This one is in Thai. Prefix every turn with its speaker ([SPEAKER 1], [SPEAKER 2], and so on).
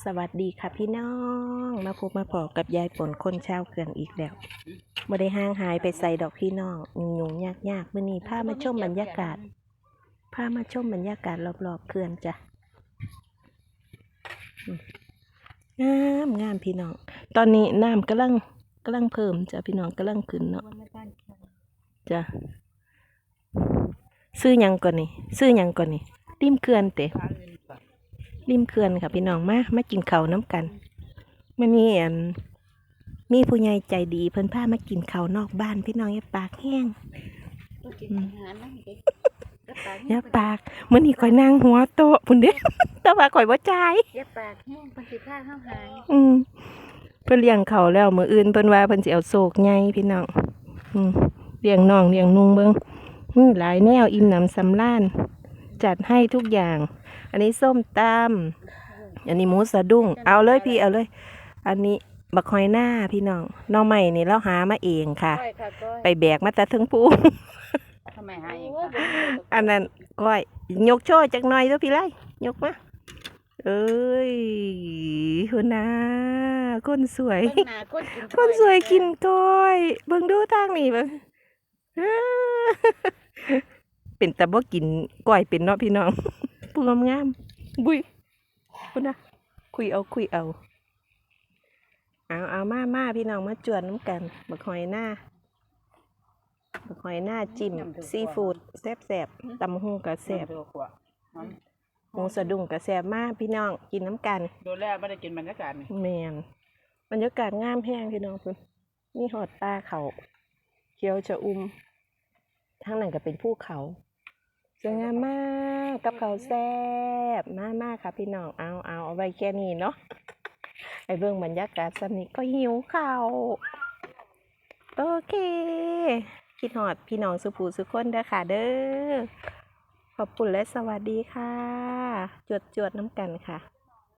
[SPEAKER 1] สวัสดีค่ะพี่น้อง มาพบมาพอกับยายฝนคนชาวเขื่อนอีกแล้วบ่ได้ห่างหายไปใส่ดอกพี่น้องยุ่งๆยากๆมื้อนี้พามาชมบรรยากาศพามาชมบรรยากาศรอบๆเขื่อนจ้ะงามงามพี่น้อง ตอนนี้น้ำกำลังกำลังเพิ่มจ้ะพี่น้องกำลังขึ้นเนาะจ้ะซื้อยังก่อนนี่ซื้อยังก่อนนี่ริมเขื่อนเตะ ริมเขื่อนค่ะพี่น้องมามากินข้าวน้ำกันมื่อนี้อันมีผู้ใหญ่ใจดีเพิ่นพามากินข้าวนอกบ้านพี่น้องอย่าปากแห้งอย่าปากมื่อนี้ข่อยนั่งหัวโตะพุ่นเด้แต่ว่าข่อยบ่จ่าย
[SPEAKER 2] อย่าปากแห้งปันสิผ้าเข้าหาย
[SPEAKER 1] อืมเพิ่นเลี้ยงเขาวแล้วมื้ออื่นเพิ่นว่าเพิ่นสิเอาโศกใหญ่พี่น้องอืมเลี้ยงน้องเลี้ยงนุ่งเบิ่งอืมหลายแนวอิ่มหนำสำราญจัดให้ทุกอย่าง อันนี้ส้มตำอันนี้หมูสะดุ้ง เอาเลยพี่เอาเลย อันนี้บักหอยหน้าพี่น้องหน้องใหม่นี่เราหามาเองค่ะ
[SPEAKER 2] ก้อยค่ะก้อย
[SPEAKER 1] ไปแบกมาแต่ถึงภู
[SPEAKER 2] ทำไมหายอีกค่ะ
[SPEAKER 1] อันนั้นก้อยยกโชว์จักหน่อยเด้อพี่ไล่ยกมาเอ้ยคุณนาคนสวย
[SPEAKER 2] ต้นหนาก้นกิน
[SPEAKER 1] คนสวยกินกล้อย เบิ่งดูทางนี่เบิ่งอ้าเป็นแต่บ่กินก้อยเป็นเนาะพี่น้อง ผู้งามๆบุยคุณนะคุยเอาคุยเอาเอาเอามามาพี่น้องมาจวนน้ำกันบักหอยหน้าบักหอยหน้าจิ้มซีฟู้ดแซ่บๆตำหูกระแซ่บหมูสะดุ้งกระแซ่บมากพี่น้องกินน้ำกัน
[SPEAKER 3] โดนแรกไม่ได้กินบรรยากาศนี่
[SPEAKER 1] แมนบรรยากาศงามแห้งพี่น้องคุณนี่หอดปลาเขาเขียวชะอุ่มทางนั้นก็เป็นภูเขา สวยงามมากกับเขาวแซ่บมากมากค่ะ พี่น้องเอาเอาเอาไว้แค่นี้เนาะไอเบื้องบรรยากาศสำนี้ก็หิวข้าวโอเคคิดหอดพี่น้องสุภูสุคนเด้อค่ะเด้อขอบคุณและสวัสดีค่ะ จวดจวดๆน้ำกันค่ะ